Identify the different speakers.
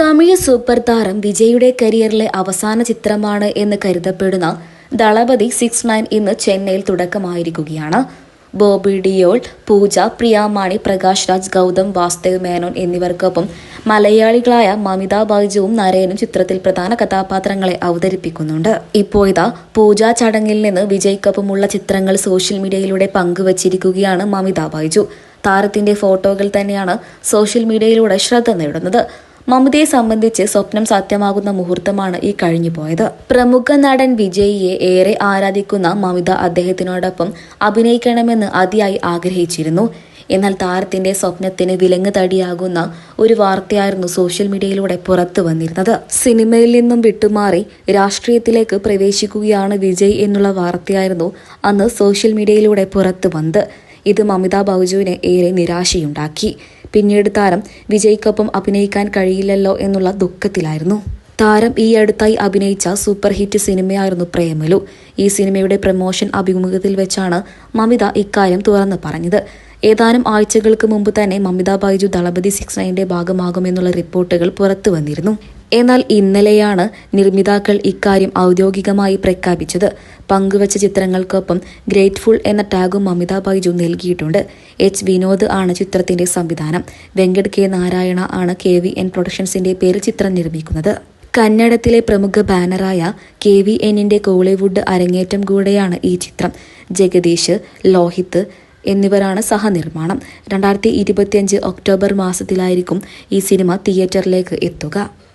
Speaker 1: Tamil super താരം വിജയുടെ കരിയറിലെ അവസാന ചിത്രമാണ് എന്ന് കരുതപ്പെടുന്ന ദളപതി സിക്സ് നയൻ ഇന്ന് ചെന്നൈയിൽ തുടക്കമായിരിക്കുകയാണ്. ബോബി ഡിയോൾ പൂജ പ്രിയാമാണി പ്രകാശ് രാജ് ഗൗതം വാസ്തവ് മേനോൻ എന്നിവർക്കൊപ്പം മലയാളികളായ മമിത ബൈജുവും നരേനും ചിത്രത്തിൽ പ്രധാന കഥാപാത്രങ്ങളെ അവതരിപ്പിക്കുന്നുണ്ട്. ഇപ്പോഴിതാ പൂജാ ചടങ്ങിൽ നിന്ന് വിജയ്ക്കൊപ്പമുള്ള ചിത്രങ്ങൾ സോഷ്യൽ മീഡിയയിലൂടെ പങ്കുവച്ചിരിക്കുകയാണ് മമിത ബൈജു. താരത്തിന്റെ ഫോട്ടോകൾ തന്നെയാണ് സോഷ്യൽ മീഡിയയിലൂടെ ശ്രദ്ധ നേടുന്നത്. മമതയെ സംബന്ധിച്ച് സ്വപ്നം സത്യമാകുന്ന മുഹൂർത്തമാണ് ഈ കഴിഞ്ഞു പോയത് പ്രമുഖ നടൻ വിജയിയെ ഏറെ ആരാധിക്കുന്ന മമിത അദ്ദേഹത്തിനോടൊപ്പം അഭിനയിക്കണമെന്ന് അതിയായി ആഗ്രഹിച്ചിരുന്നു. എന്നാൽ താരത്തിന്റെ സ്വപ്നത്തിന് വിലങ്ങ് തടിയാകുന്ന ഒരു വാർത്തയായിരുന്നു സോഷ്യൽ മീഡിയയിലൂടെ പുറത്തു വന്നിരുന്നത്. സിനിമയിൽ നിന്നും വിട്ടുമാറി രാഷ്ട്രീയത്തിലേക്ക് പ്രവേശിക്കുകയാണ് വിജയ് എന്നുള്ള വാർത്തയായിരുന്നു അന്ന് സോഷ്യൽ മീഡിയയിലൂടെ പുറത്തു വന്നത്. ഇത് മമിത ബൗജുവിന് ഏറെ നിരാശയുണ്ടാക്കി. പിന്നീട് താരം വിജയ്ക്കൊപ്പം അഭിനയിക്കാൻ കഴിയില്ലല്ലോ എന്നുള്ള ദുഃഖത്തിലായിരുന്നു. താരം ഈ അടുത്തായി അഭിനയിച്ച സൂപ്പർ ഹിറ്റ് സിനിമയായിരുന്നു പ്രേമലു. ഈ സിനിമയുടെ പ്രമോഷൻ അഭിമുഖത്തിൽ വെച്ചാണ് മമിത ഇക്കാര്യം തുറന്നു പറഞ്ഞത്. ഏതാനും ആഴ്ചകൾക്ക് മുമ്പ് തന്നെ മമിത ബൈജു ദളപതി സിക്സ് നയന്റെ ഭാഗമാകുമെന്നുള്ള റിപ്പോർട്ടുകൾ പുറത്തു വന്നിരുന്നു. എന്നാൽ ഇന്നലെയാണ് നിർമ്മിതാക്കൾ ഇക്കാര്യം ഔദ്യോഗികമായി പ്രഖ്യാപിച്ചത്. പങ്കുവച്ച ചിത്രങ്ങൾക്കൊപ്പം ഗ്രേറ്റ്ഫുൾ എന്ന ടാഗും മമിത ബൈജു നൽകിയിട്ടുണ്ട്. എച്ച്. വിനോദ് ആണ് ചിത്രത്തിന്റെ സംവിധാനം. വെങ്കട് കെ. നാരായണ ആണ് കെ. വി. എൻ. പ്രൊഡക്ഷൻസിന്റെ പേരിൽ ചിത്രം നിർമ്മിക്കുന്നത്. കന്നഡത്തിലെ പ്രമുഖ ബാനറായ കെ. വി. എന്നിന്റെ കോളിവുഡ് അരങ്ങേറ്റം കൂടെയാണ് ഈ ചിത്രം. ജഗദീഷ് ലോഹിത് എന്നിവരാണ് സഹനിർമ്മാണം. രണ്ടായിരത്തി ഇരുപത്തിയഞ്ച് ഒക്ടോബർ മാസത്തിലായിരിക്കും ഈ സിനിമ തിയേറ്ററിലേക്ക് എത്തുക.